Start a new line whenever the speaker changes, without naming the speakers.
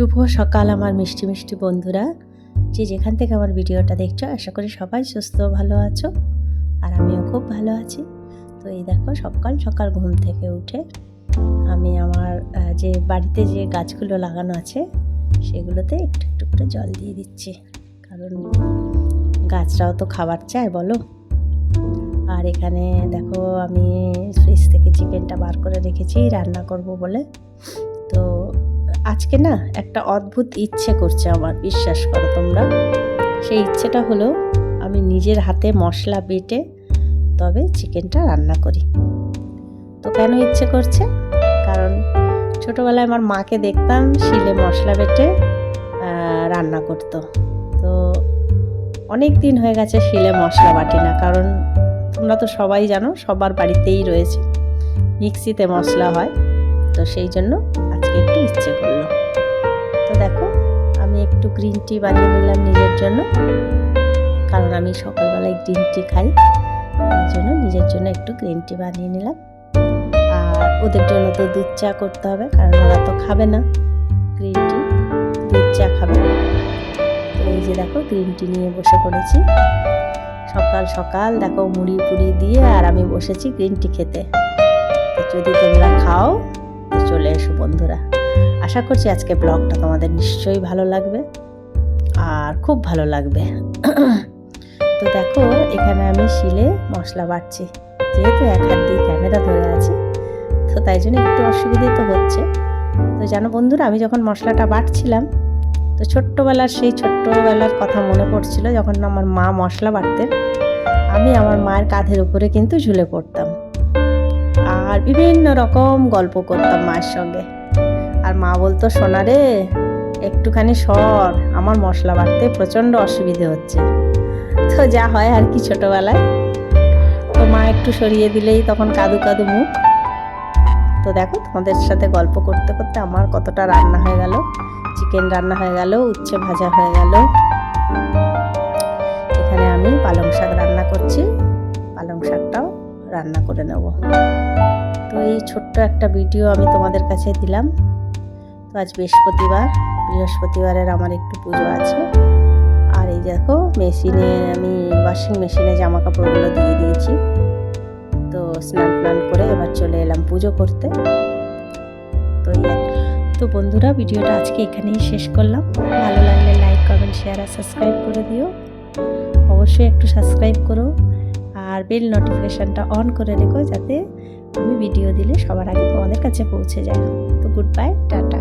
শুভ সকাল আমার মিষ্টি মিষ্টি বন্ধুরা। যে যেখান থেকে আমার ভিডিওটা দেখছ, আশা করি সবাই সুস্থ ভালো আছো, আর আমিও খুব ভালো আছি। তো এই দেখো, সকাল সকাল ঘুম থেকে উঠে আমি আমার যে বাড়িতে যে গাছগুলো লাগানো আছে, সেগুলোতে একটু একটু করে জল দিয়ে দিচ্ছি। কারণ গাছরাও তো খাবার চায় বলো। আর এখানে দেখো, আমি ফ্রিজ থেকে চিকেনটা বার করে রেখেছি, রান্না করব বলে। তো আজকে না একটা অদ্ভুত ইচ্ছে করছে আমার, বিশ্বাস করো তোমরা। সেই ইচ্ছেটা হলো আমি নিজের হাতে মশলা বেটে তবে চিকেনটা রান্না করি। তো কেন ইচ্ছে করছে? কারণ ছোটোবেলায় আমার মাকে দেখতাম শিলে মশলা বেটে রান্না করতো। তো অনেক দিন হয়ে গেছে শিলে মশলা বাটি না, কারণ তোমরা তো সবাই জানো সবার বাড়িতেই রয়েছে, মিক্সিতে মশলা হয়। তো সেই জন্য ইচ্ছে করল। তো দেখো, আমি একটু গ্রিন টি বানিয়ে নিলাম নিজের জন্য। কারণ আমি সকালবেলায় গ্রিন টি খাই। তাই জন্য নিজের জন্য একটু গ্রিন টি বানিয়ে নিলাম। আর ওদের জন্য তো দুধ চা করতে হবে, কারণ ওরা তো খাবে না গ্রিন টি দুধ চা খাবে এই যে দেখো গ্রিন টি নিয়ে বসে পড়েছি। সকাল সকাল দেখো, মুড়ি পুড়ি দিয়ে আর আমি বসেছি গ্রিন টি খেতে। যদি তোমরা খাও চলে এসো বন্ধুরা। আশা করছি আজকে ব্লগটা তোমাদের নিশ্চয়ই ভালো লাগবে আর খুব ভালো লাগবে। তো দেখো, এখানে আমি শিলে মশলা বাটছি। যেহেতু এক হাত দিয়ে ক্যামেরা ধরে আছি, তো তাই জন্য একটু অসুবিধে তো হচ্ছে। তো জানো বন্ধুরা, আমি যখন মশলাটা বাটছিলাম, তো ছোট্টবেলার সেই ছোট্টবেলার কথা মনে পড়ছিল যখন আমার মা মশলা বাটতেন। আমি আমার মায়ের কাঁধের উপরে কিন্তু ঝুলে পড়তাম। আর বিভিন্ন রকম গল্প করতাম মায়ের সঙ্গে। আর মা বলতো, সোনা রে, একটুখানি সর, আমার মশলা বাড়তে প্রচণ্ড অসুবিধে হচ্ছে। তো যা হয় আর কি ছোটোবেলায়। তো মা একটু সরিয়ে দিলেই তখন কাদু কাদু মুখ। তো দেখো, তোমাদের সাথে গল্প করতে করতে আমার কতটা রান্না হয়ে গেল। চিকেন রান্না হয়ে গেল, উচ্ছে ভাজা হয়ে গেল। এখানে আমি পালং শাক রান্না করছি। পালং শাকটাও রান্না করে নেব। তো এই ছোট্ট একটা ভিডিও আমি তোমাদের কাছে দিলাম। তো আজ বৃহস্পতিবার, বৃহস্পতিবারের আমার একটু পুজো আছে। আর এই দেখো, মেশিনে আমি ওয়াশিং মেশিনে জামা কাপড়গুলো দিয়ে দিয়েছি। তো স্নান টান করে এবার চলে এলাম পুজো করতে। তো। তো বন্ধুরা, ভিডিওটা আজকে এখানেই শেষ করলাম। ভালো লাগলে লাইক কমেন্ট শেয়ার আর সাবস্ক্রাইব করে দিও। অবশ্যই একটু সাবস্ক্রাইব করো। আর বেল নোটিফিকেশানটা অন করে রেখো যাতে আমি ভিডিও দিলে সবার আগে তোমাদের কাছে পৌঁছে যায়। তো গুড বাই, টাটা।